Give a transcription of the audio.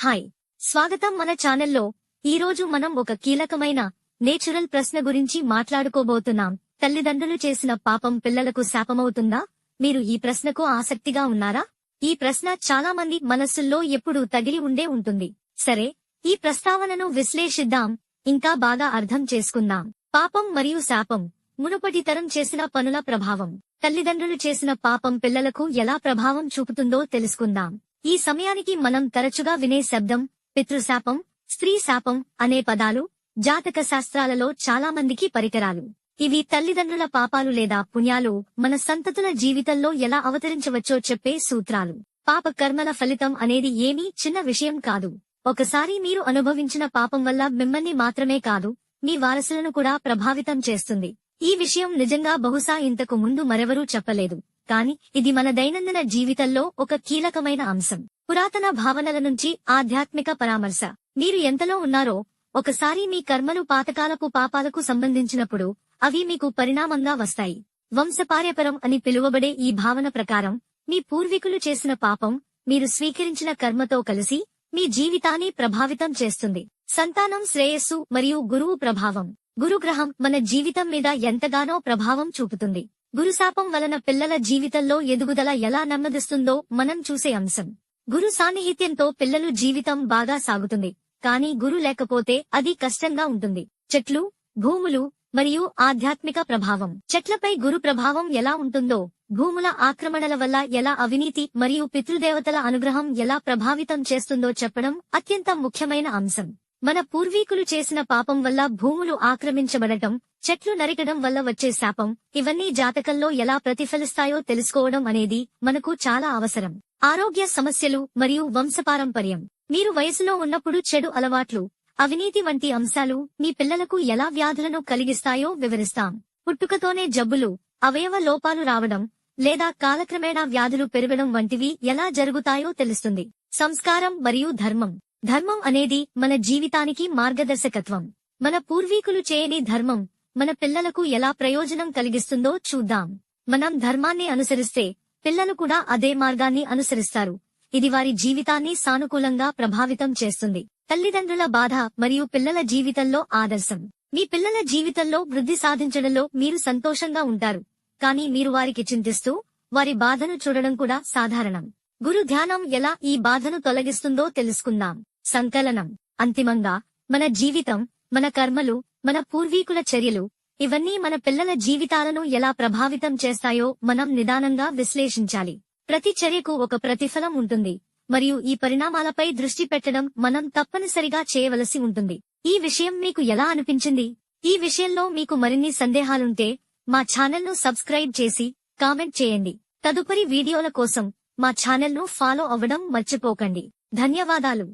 Hi. స్వాగతం మన ఛానల్లో. ఈరోజు మనం ఒక కీలకమైన నేచురల్ ప్రశ్న గురించి మాట్లాడుకోబోతున్నాం. తల్లిదండ్రులు చేసిన పాపం పిల్లలకు శాపమవుతుందా? మీరు ఈ ప్రశ్నకు ఆసక్తిగా ఉన్నారా? ఈ ప్రశ్న చాలా మంది మనస్సుల్లో ఎప్పుడూ తగిలి ఉండే ఉంటుంది. సరే ఈ ప్రస్తావనను విశ్లేషిద్దాం. ఇంకా బాగా అర్థం చేసుకుందాం. పాపం మరియు శాపం మునుపటి తరం చేసిన పనుల ప్రభావం. తల్లిదండ్రులు చేసిన పాపం పిల్లలకు ఎలా ప్రభావం చూపుతుందో తెలుసుకుందాం. ఈ సమయానికి మనం తరచుగా వినే శబ్దం పితృశాపం స్త్రీ శాపం అనే పదాలు జాతక శాస్త్రాలలో చాలా మందికి పరికరాలు. ఇవి తల్లిదండ్రుల పాపాలు లేదా పుణ్యాలు మన సంతతుల జీవితంలో ఎలా అవతరించవచ్చో చెప్పే సూత్రాలు. పాప కర్మల ఫలితం అనేది ఏమీ చిన్న విషయం కాదు. ఒకసారి మీరు అనుభవించిన పాపం వల్ల మిమ్మల్ని మాత్రమే కాదు మీ వారసులను కూడా ప్రభావితం చేస్తుంది. ఈ విషయం నిజంగా బహుశా ఇంతకు ముందు మరెవరూ చెప్పలేదు. కాని ఇది మన దైనందిన జీవితంలో ఒక కీలకమైన అంశం. పురాతన భావనల నుంచి ఆధ్యాత్మిక పరామర్శ. మీరు ఎంతలో ఉన్నారో ఒకసారి మీ కర్మలు పాతకాలపు పాపాలకు సంబంధించినప్పుడు అవి మీకు పరిణామంగా వస్తాయి. వంశపార్యపరం అని పిలువబడే ఈ భావన ప్రకారం మీ పూర్వీకులు చేసిన పాపం మీరు స్వీకరించిన కర్మతో కలిసి మీ జీవితాన్ని ప్రభావితం చేస్తుంది. సంతానం శ్రేయస్సు మరియు గురువు ప్రభావం. గురుగ్రహం మన జీవితం మీద ఎంతగానో ప్రభావం చూపుతుంది. గురుశాపం వలన పిల్లల జీవితంలో ఎదుగుదల ఎలా నెమ్మదిస్తుందో మనం చూసే అంశం. గురు సాన్నిహిత్యంతో పిల్లలు జీవితం బాగా సాగుతుంది. కానీ గురు లేకపోతే అది కష్టంగా ఉంటుంది. చెట్లు భూములు మరియు ఆధ్యాత్మిక ప్రభావం. చెట్లపై గురు ప్రభావం ఎలా ఉంటుందో భూముల ఆక్రమణల వల్ల ఎలా అవినీతి మరియు పితృదేవతల అనుగ్రహం ఎలా ప్రభావితం చేస్తుందో చెప్పడం అత్యంత ముఖ్యమైన అంశం. మన పూర్వీకులు చేసిన పాపం వల్ల భూములు ఆక్రమించబడటం చెట్లు నరికడం వల్ల వచ్చే శాపం ఇవన్నీ జాతకంలో ఎలా ప్రతిఫలిస్తాయో తెలుసుకోవడం అనేది మనకు చాలా అవసరం. ఆరోగ్య సమస్యలు మరియు వంశపారంపర్యం. మీరు వయసులో ఉన్నప్పుడు చెడు అలవాట్లు అవినీతి వంటి అంశాలు మీ పిల్లలకు ఎలా వ్యాధులను కలిగిస్తాయో వివరిస్తాం. పుట్టుకతోనే జబ్బులు అవయవ లోపాలు రావడం లేదా కాలక్రమేణా వ్యాధులు పెరగడం వంటివి ఎలా జరుగుతాయో తెలుస్తుంది. సంస్కారం మరియు ధర్మం. ధర్మం అనేది మన జీవితానికి మార్గదర్శకత్వం. మన పూర్వీకులు చేయని ధర్మం మన పిల్లలకు ఎలా ప్రయోజనం కలిగిస్తుందో చూద్దాం. మనం ధర్మాన్ని అనుసరిస్తే పిల్లలు కూడా అదే మార్గాన్ని అనుసరిస్తారు. ఇది వారి జీవితాన్ని సానుకూలంగా ప్రభావితం చేస్తుంది. తల్లిదండ్రుల బాధ మరియు పిల్లల జీవితంలో ఆదర్శం. మీ పిల్లల జీవితంలో వృద్ధి సాధించడంలో మీరు సంతోషంగా ఉంటారు. కానీ మీరు వారికి చింతిస్తూ వారి బాధను చూడడం కూడా సాధారణం. గురు ధ్యానం ఎలా ఈ బాధను తొలగిస్తుందో తెలుసుకుందాం. సంకలనం. అంతిమంగా మన జీవితం మన కర్మలు మన పూర్వీకుల చర్యలు ఇవన్నీ మన పిల్లల జీవితాలను ఎలా ప్రభావితం చేస్తాయో మనం నిదానంగా విశ్లేషించాలి. ప్రతి చర్యకు ఒక ప్రతిఫలం ఉంటుంది మరియు ఈ పరిణామాలపై దృష్టి పెట్టడం మనం తప్పనిసరిగా చేయవలసి ఉంటుంది. ఈ విషయం మీకు ఎలా అనిపించింది? ఈ విషయంలో మీకు మరిన్ని సందేహాలుంటే మా ఛానల్ను సబ్స్క్రైబ్ చేసి కామెంట్ చేయండి. తదుపరి వీడియోల కోసం మా ఛానల్ను ఫాలో అవ్వడం మర్చిపోకండి. ధన్యవాదాలు.